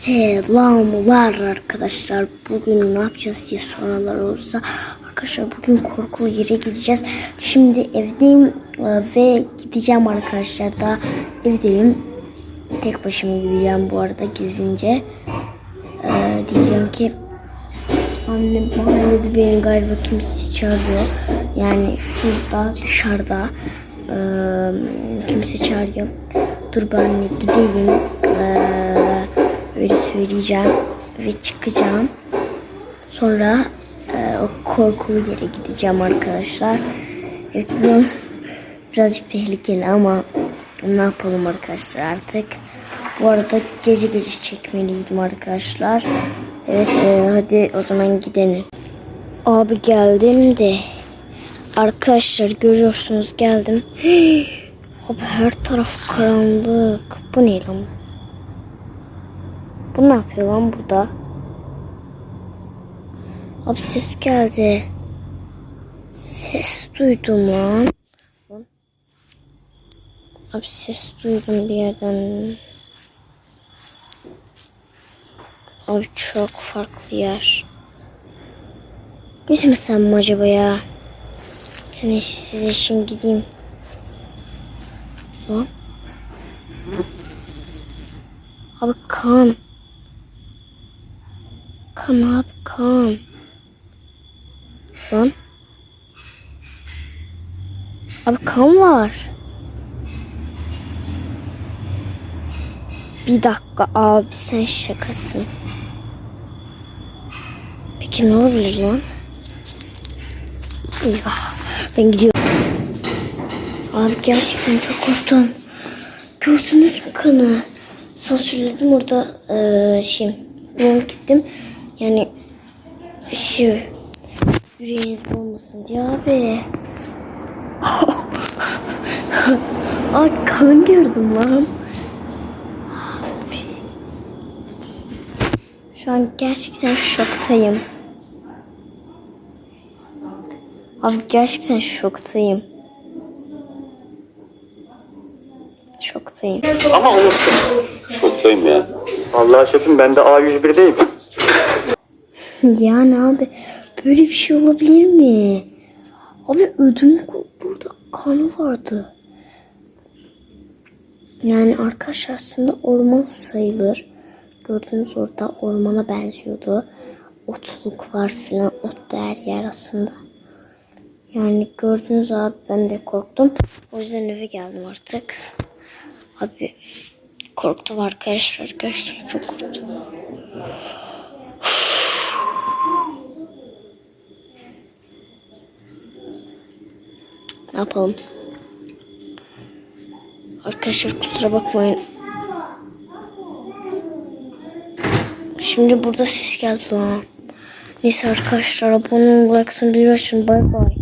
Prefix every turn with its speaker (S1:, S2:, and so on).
S1: Selamlar arkadaşlar. Bugün ne yapacağız diye soranlar olursa arkadaşlar bugün korkulu yere gideceğiz. Şimdi evdeyim e, ve gideceğim arkadaşlar da evdeyim. Tek başıma gideceğim bu arada gezince. E, diyeceğim ki annem mahallede beni galiba kimse çağırıyor. Yani şurada dışarıda e, kimse çağırıyor. Dur ben gideyim. E, öyle söyleyeceğim ve çıkacağım. Sonra e, o korkulu yere gideceğim arkadaşlar. Evet bu birazcık tehlikeli ama ne yapalım arkadaşlar artık. Bu arada gece gece çekmeliydim arkadaşlar. Evet e, hadi o zaman gidelim. Abi geldim de arkadaşlar görüyorsunuz geldim. Abi her taraf karanlık. Bu ne lan? Bu ne yapıyor lan burada? Abi ses geldi. Ses duydum lan. Abi ses duydum bir yerden. Abi çok farklı yer. Gitmesem mi acaba ya? Yani size için gideyim. Lan. Abi kan. Kan abi kan. Lan. Abi kan var. Bir dakika abi sen şakasın. Peki ne olabilir lan? Eyvah ben gidiyorum. Abi gerçekten çok korktum. Gördünüz mü kanı? Sansürledim orada eee şey bulmak gittim. Yani şey yüreğiniz olmasın diye abi. Ay kan gördüm lan. Şu an gerçekten şoktayım. Abi gerçekten şoktayım. Şoktayım.
S2: Ama unuttum. Şoktayım ya.
S3: Allah şefim ben de A101'deyim.
S1: Yani abi böyle bir şey olabilir mi? Abi ödüm burada kanı vardı. Yani arkadaşlar aslında orman sayılır. Gördüğünüz orada ormana benziyordu. Otluk var filan. Otlu her yer aslında. Yani gördünüz abi ben de korktum. O yüzden eve geldim artık. Abi korktum arkadaşlar. Gerçekten çok korktum. Yapalım? Arkadaşlar kusura bakmayın. Şimdi burada ses geldi lan. Neyse arkadaşlar abone atın, bir açın. Bay bay.